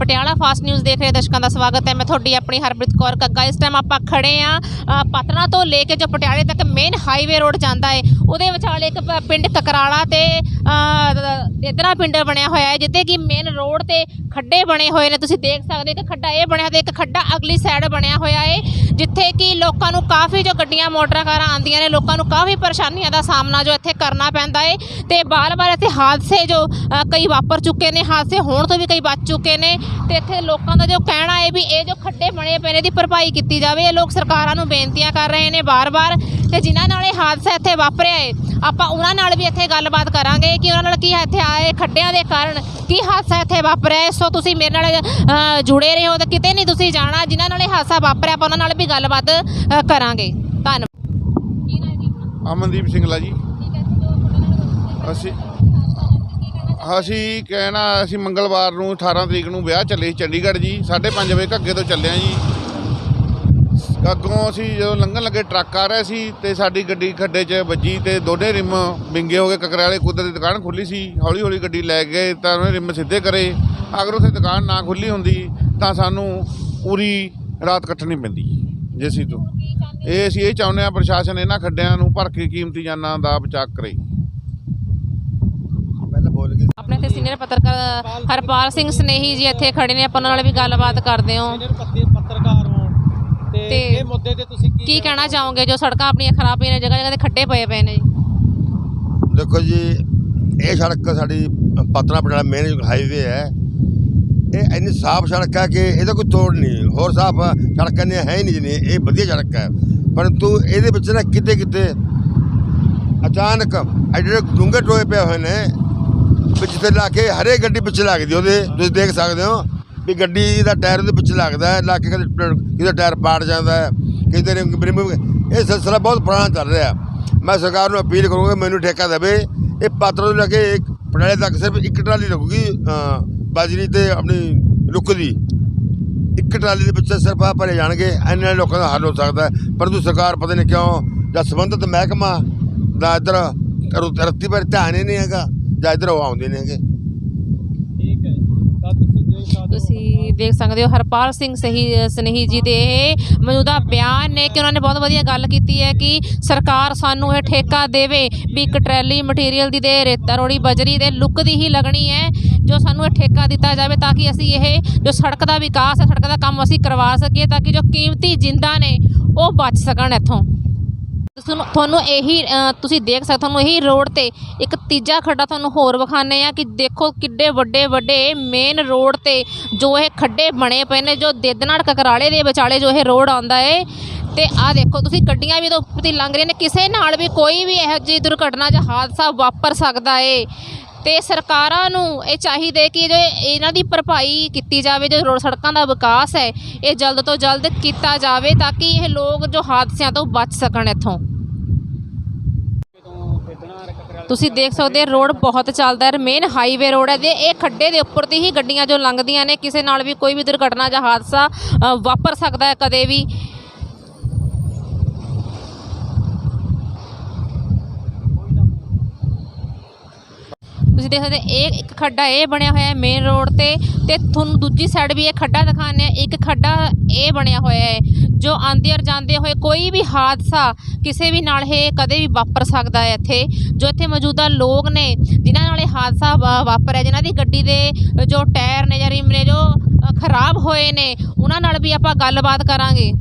Patiala fast news ਦੇਖ ਰਹੇ ਦਰਸ਼ਕਾਂ ਦਾ ਸਵਾਗਤ ਹੈ। ਮੈਂ ਤੁਹਾਡੀ ਆਪਣੀ ਹਰਪ੍ਰੀਤ ਕੌਰ ਕੱਗਾ। ਇਸ ਟਾਈਮ ਆਪਾਂ ਖੜੇ ਆ ਪਤਨਾ ਤੋਂ ਲੈ ਕੇ ਜੋ ਪਟਿਆਲੇ ਤੱਕ ਮੇਨ ਹਾਈਵੇ ਰੋਡ ਜਾਂਦਾ ਹੈ ਉਹਦੇ ਵਿਚਾਲੇ ਇੱਕ ਪ- ਪਿੰਡ ਕਕਰਾਲਾ ਤੇ ਇਧਰਾ ਪਿੰਡ ਬਣਿਆ ਹੋਇਆ ਹੈ ਜਿੱਥੇ ਕਿ ਮੇਨ ਰੋਡ ਤੇ ਖੱਡੇ ਬਣੇ ਹੋਏ ਨੇ ਤੁਸੀਂ ਦੇਖ ਸਕਦੇ ਹੋ ਇੱਕ ਖੱਡਾ ਇਹ ਬਣਿਆ ਤੇ ਇੱਕ ਖੱਡਾ ਅਗਲੀ ਸਾਈਡ ਬਣਿਆ ਹੋਇਆ ਹੈ ਜਿੱਥੇ ਕਿ ਲੋਕਾਂ ਨੂੰ ਕਾਫੀ ਜੋ ਗੱਡੀਆਂ ਮੋਟਰਾਂ ਕਾਰਾਂ ਆਉਂਦੀਆਂ ਨੇ ਲੋਕਾਂ ਨੂੰ ਕਾਫੀ ਪਰੇਸ਼ਾਨੀਆਂ ਦਾ ਸਾਹਮਣਾ ਜੋ ਇੱਥੇ ਕਰਨਾ ਪੈਂਦਾ ਹੈ ਤੇ ਬਾਰ-ਬਾਰ ਇੱਥੇ ਹਾਦਸੇ ਜੋ ਅ, ਕਈ ਵਾਪਰ ਚੁੱਕੇ ਨੇ ਹਾਦਸੇ ਹੋਣ ਤੋਂ ਵੀ ਕਈ ਬਚ ਚੁੱਕੇ ਨੇ ਤੇ ਇੱਥੇ ਲੋਕਾਂ ਦਾ ਜੋ ਕਹਿਣਾ ਹੈ ਵੀ ਇਹ ਜੋ ਖੱਡੇ ਬਣੇ ਪਏ ਨੇ ਦੀ ਭਰਪਾਈ ਕੀਤੀ ਜਾਵੇ ਇਹ ਲੋਕ ਸਰਕਾਰਾਂ ਨੂੰ ਬੇਨਤੀਆਂ ਕਰ ਰਹੇ ਨੇ ਬਾਰ-ਬਾਰ ਤੇ ਜਿਨ੍ਹਾਂ ਨਾਲ ਇਹ ਹਾਦਸਾ ਇੱਥੇ ਵਾਪਰਿਆ ਹੈ। ਆਪਾਂ ਉਹਨਾਂ ਨਾਲ ਵੀ ਇੱਥੇ ਗੱਲਬਾਤ ਕਰਾਂਗੇ ਕਿ ਉਹਨਾਂ ਨਾਲ ਕੀ ਇੱਥੇ ਆਏ ਖੱਡਿਆਂ ਦੇ ਕਾਰਨ ਕੀ ਹਾਦਸਾ ਇੱਥੇ ਵਾਪਰਿਆ। ਸੋ ਤੁਸੀਂ ਮੇਰੇ ਨਾਲ ਜੁੜੇ ਰਹੋ ਤੇ ਕਿਤੇ ਨਹੀਂ ਤੁਸੀਂ ਜਾਣਾ। ਜਿਨ੍ਹਾਂ ਨਾਲ ਇਹ ਹਾਦਸਾ ਵਾਪਰਿਆ ਆਪਾਂ ਉਹਨਾਂ ਨਾਲ ਵੀ ਗੱਲਬਾਤ ਕਰਾਂਗੇ। ਧੰਨਵਾਦ? ਅਮਨਦੀਪ ਸਿੰਘਲਾ ਜੀ। ਅਸੀਂ? ਅਸੀਂ ਕਹਿਣਾ ਅਸੀਂ ਮੰਗਲਵਾਰ ਨੂੰ 18 ਤਰੀਕ ਨੂੰ ਵਿਆਹ ਚੱਲੇ ਸੀ ਚੰਡੀਗੜ੍ਹ ਜੀ। 5:30 ਵਜੇ ਘੱਗੇ ਤੋਂ ਚੱਲੇ ਆ ਜੀ। ਅੱਗੋਂ ਅਸੀਂ ਜਦੋਂ ਲੰਘਣ ਲੱਗੇ ਟਰੱਕ ਆ ਰਿਹਾ ਸੀ ਤੇ ਸਾਡੀ ਗੱਡੀ ਖੱਡੇ 'ਚ ਵੱਜੀ ਤੇ ਦੋਨੇ ਰਿਮ ਵਿੰਗੇ ਹੋ ਗਏ ਕਕਰਾਲੇ ਕੁਦਰ ਦੀ ਦੁਕਾਨ ਖੁੱਲੀ ਸੀ। ਹੌਲੀ ਹੌਲੀ ਗੱਡੀ ਲੈ ਗਏ ਤਾਂ ਉਹਨੇ ਰਿਮ ਸਿੱਧੇ ਕਰੇ। ਅਗਰ ਉੱਥੇ ਦੁਕਾਨ ਨਾ ਖੁੱਲੀ ਹੁੰਦੀ ਤਾਂ ਸਾਨੂੰ ਪੂਰੀ ਰਾਤ ਕੱਟਣੀ ਪੈਂਦੀ ਜੇ ਅਸੀਂ ਤੋਂ। ਇਹ ਅਸੀਂ ਇਹ ਚਾਹੁੰਦੇ ਹਾਂ ਪ੍ਰਸ਼ਾਸਨ ਇਹਨਾਂ ਖੱਡਿਆਂ ਨੂੰ ਭਰ ਕੇ ਕੀਮਤੀ ਜਾਨਾਂ ਦਾ ਬਚਾਅ ਕਰੇ। ਪਹਿਲਾਂ ਬੋਲ ਕੇ ਆਪਣੇ ਤੇ ਸੀਨੀਅਰ ਪੱਤਰਕਾਰ ਹਰਪਾਲ ਸਿੰਘ ਸਨੇਹੀ ਜੀ ਇੱਥੇ ਖੜੇ ਨੇ ਆਪਾਂ ਉਹਨਾਂ ਨਾਲ ਵੀ ਗੱਲਬਾਤ ਕਰਦੇ ਹਾਂ। ਪੱਤਰਕਾਰ ਤੇ ਇਹ ਮੁੱਦੇ ਤੇ ਤੁਸੀਂ ਕੀ ਕਹਿਣਾ ਚਾਹੋਗੇ? ਜੋ ਸੜਕਾਂ ਆਪਣੀਆਂ ਖਰਾਬ ਪਈਆਂ ਨੇ ਜਗ੍ਹਾ ਜਗ੍ਹਾ ਤੇ ਖੱਡੇ ਪਏ ਪਏ ਨੇ ਜੀ। ਦੇਖੋ ਜੀ ਇਹ ਸੜਕ ਸਾਡੀ ਪਤਨਾ ਪਟਿਆਲਾ ਮੇਨ ਹਾਈਵੇ ਹੈ। ਇਹ ਇੰਨੀ ਸਾਫ਼ ਸੜਕ ਹੈ ਕਿ ਇਹਦਾ ਕੋਈ ਤੋੜ ਨਹੀਂ। ਹੋਰ ਸਾਫ਼ ਸੜਕਾਂ ਨੇ ਹੈ ਹੀ ਨਹੀਂ ਜਿੰਨੀ ਇਹ ਵਧੀਆ ਸੜਕ ਹੈ। ਪਰੰਤੂ ਇਹਦੇ ਵਿੱਚ ਨਾ ਕਿਤੇ ਕਿਤੇ ਅਚਾਨਕ ਐਡੇ ਡੂੰਘੇ ਟੋਏ ਪਏ ਹੋਏ ਨੇ ਵਿੱਚ ਤੇ ਲਾ ਕੇ ਹਰੇ ਗੱਡੀ ਪਿੱਛੇ ਲੱਗਦੀ ਉਹਦੇ। ਤੁਸੀਂ ਦੇਖ ਸਕਦੇ ਹੋ। ਵੀ ਗੱਡੀ ਦਾ ਟਾਇਰ ਉਹਦੇ ਪਿੱਛੇ ਲੱਗਦਾ ਲੱਗ ਕੇ ਕਦੇ ਟ- ਕਿਤੇ ਟਾਇਰ ਪਾੜ ਜਾਂਦਾ ਹੈ, ਕਿਤੇ ਰਿਮ ਇਹ ਸਿਲਸਿਲਾ ਬਹੁਤ ਪੁਰਾਣਾ ਚੱਲ ਰਿਹਾ ਮੈਂ ਸਰਕਾਰ ਨੂੰ ਅਪੀਲ ਕਰੂੰਗਾ, ਮੈਨੂੰ ਠੇਕਾ ਦੇਵੇ, ਇਹ ਪਾਤਰ ਤੋਂ ਲੈ ਕੇ ਪਟਿਆਲੇ ਤੱਕ ਸਿਰਫ ਇੱਕ ਟਰਾਲੀ ਲੱਗੂਗੀ ਬਾਜਰੀ ਤੇ ਆਪਣੀ ਲੁੱਕ ਦੀ। ਇੱਕ ਟਰਾਲੀ ਦੇ ਵਿੱਚ ਸਿਰਫ ਆ ਭਰੇ ਜਾਣਗੇ, ਇੰਨੇ ਲੋਕਾਂ ਦਾ ਹੱਲ ਹੋ ਸਕਦਾ ਪਰੰਤੂ ਸਰਕਾਰ ਪਤਾ ਨਹੀਂ ਕਿਉਂ, ਜਾਂ ਸੰਬੰਧਿਤ ਮਹਿਕਮਾ ਦਾ ਇੱਧਰ ਰੱਤੀ ਪਰ ਧਿਆਨ ਹੀ ਨਹੀਂ ਹੈਗਾ, ਜਾਂ ਇੱਧਰ ਉਹ ਆਉਂਦੇ ਨਹੀਂ ਹੈਗੇ। ਠੀਕ ਹੈ ਤਾਂ ਤੁਸੀਂ ਤੁਸੀਂ ਦੇਖ ਸਕਦੇ ਹੋ ਹਰਪਾਲ ਸਿੰਘ ਸਹੀ, ਸਨੇਹੀ ਜੀ ਦੇ ਇਹ ਮੌਜੂਦਾ ਬਿਆਨ ਨੇ ਕਿ ਉਹਨਾਂ ਨੇ ਬਹੁਤ ਵਧੀਆ ਗੱਲ ਕੀਤੀ ਹੈ ਕਿ ਸਰਕਾਰ ਸਾਨੂੰ ਇਹ ਠੇਕਾ ਦੇਵੇ ਵੀ ਇੱਕ ਟਰੈਲੀ ਮਟੀਰੀਅਲ ਦੀ ਦੇ ਰੇਤਾ ਰੋੜੀ ਬਜਰੀ ਦੇ ਲੁੱਕ ਦੀ ਹੀ ਲੱਗਣੀ ਹੈ, ਜੋ ਸਾਨੂੰ ਇਹ ਠੇਕਾ ਦਿੱਤਾ ਜਾਵੇ ਤਾਂ ਕਿ ਅਸੀਂ ਇਹ ਜੋ ਸੜਕ ਦਾ ਵਿਕਾਸ ਹੈ, ਸੜਕ ਦਾ ਕੰਮ ਅਸੀਂ ਕਰਵਾ ਸਕੀਏ ਤਾਂ ਕਿ ਜੋ ਕੀਮਤੀ ਜ਼ਿੰਦਾ ਨੇ ਉਹ ਬਚ ਸਕਣ ਇੱਥੋਂ। ਤੁਹਾਨੂੰ ਤੁਹਾਨੂੰ ਇਹੀ ਤੁਸੀਂ ਦੇਖ ਸਕਦੇ ਤੁਹਾਨੂੰ ਇਹੀ ਰੋਡ ਤੇ ਇੱਕ ਤੀਜਾ ਖੱਡਾ ਤੁਹਾਨੂੰ ਹੋਰ ਵਿਖਾਣੇ ਆ ਕਿ ਦੇਖੋ ਕਿੱਡੇ ਵੱਡੇ ਵੱਡੇ ਮੇਨ ਰੋਡ ਤੇ ਜੋ ਇਹ ਖੱਡੇ ਬਣੇ ਪਏ ਨੇ, ਜੋ ਦੇਦਨਾੜ ਕਕਰਾਲੇ ਦੇ ਵਿਚਾਲੇ ਜੋ ਇਹ ਰੋਡ ਆਉਂਦਾ ਏ। ਤੇ ਆਹ ਦੇਖੋ, ਤੁਸੀਂ ਗੱਡੀਆਂ ਵੀ ਇਹਦੇ ਉੱਪਰ ਦੀ ਲੰਘ ਰਹੀਆਂ ਨੇ, ਕਿਸੇ ਨਾਲ ਵੀ ਕੋਈ ਵੀ ਇਹੋ ਜਿਹੀ ਦੁਰਘਟਨਾ ਜਾਂ ਹਾਦਸਾ ਵਾਪਰ ਸਕਦਾ ਏ। ਤੇ ਸਰਕਾਰਾਂ ਨੂੰ ਇਹ ਚਾਹੀਦਾ ਕਿ ਜੋ ਇਹਨਾਂ ਦੀ ਭਰਪਾਈ ਕੀਤੀ ਜਾਵੇ, ਜੋ ਰੋਡ ਸੜਕਾਂ ਦਾ ਵਿਕਾਸ ਹੈ, ਇਹ ਜਲਦ ਤੋਂ ਜਲਦ ਕੀਤਾ ਜਾਵੇ ਤਾਂ ਕਿ ਇਹ ਲੋਕ ਜੋ ਹਾਦਸਿਆਂ ਤੋਂ ਬਚ ਸਕਣ ਇੱਥੋਂ। ਤੁਸੀਂ ਦੇਖ ਸਕਦੇ ਹੋ, ਰੋਡ ਬਹੁਤ ਚੱਲਦਾ ਹੈ ਮੇਨ ਹਾਈਵੇ ਰੋਡ ਹੈ ਤੇ ਇਹ ਖੱਡੇ ਦੇ ਉੱਪਰ ਦੀ ਹੀ ਗੱਡੀਆਂ ਜੋ ਲੰਘਦੀਆਂ ਨੇ, ਕਿਸੇ ਨਾਲ ਵੀ ਕੋਈ ਵੀ ਦੁਰਘਟਨਾ ਜਾਂ ਹਾਦਸਾ ਵਾਪਰ ਸਕਦਾ ਹੈ ਕਦੇ ਵੀ। ਤੁਸੀਂ ਦੇਖ ਸਕਦੇ ਇਹ ਇੱਕ ਖੱਡਾ ਇਹ ਬਣਿਆ ਹੋਇਆ ਹੈ ਮੇਨ ਰੋਡ ਤੇ ਤੇ ਤੁਹਾਨੂੰ ਦੂਜੀ ਸਾਈਡ ਵੀ ਇਹ ਖੱਡਾ ਦਿਖਾਉਂਦੇ ਆ ਇੱਕ ਖੱਡਾ ਇਹ ਬਣਿਆ ਹੋਇਆ ਹੈ, ਜੋ ਆਂਦੇ ਔਰ ਜਾਂਦੇ ਹੋਏ ਕੋਈ ਵੀ ਹਾਦਸਾ ਕਿਸੇ ਵੀ ਨਾਲ ਇਹ ਕਦੇ ਵੀ ਵਾਪਰ ਸਕਦਾ ਹੈ ਇੱਥੇ, ਜੋ ਇੱਥੇ ਮੌਜੂਦਾ ਲੋਕ ਨੇ, ਜਿਨ੍ਹਾਂ ਨਾਲ ਇਹ ਹਾਦਸਾ ਵਾ- ਵਾਪਰਿਆ, ਜਿਨ੍ਹਾਂ ਦੀ ਗੱਡੀ ਦੇ ਜੋ ਟਾਇਰ ਨੇ ਜਾਂ ਰਿਮ ਨੇ ਜੋ ਖਰਾਬ ਹੋਏ ਨੇ, ਉਹਨਾਂ ਨਾਲ ਵੀ ਆਪਾਂ ਗੱਲਬਾਤ ਕਰਾਂਗੇ।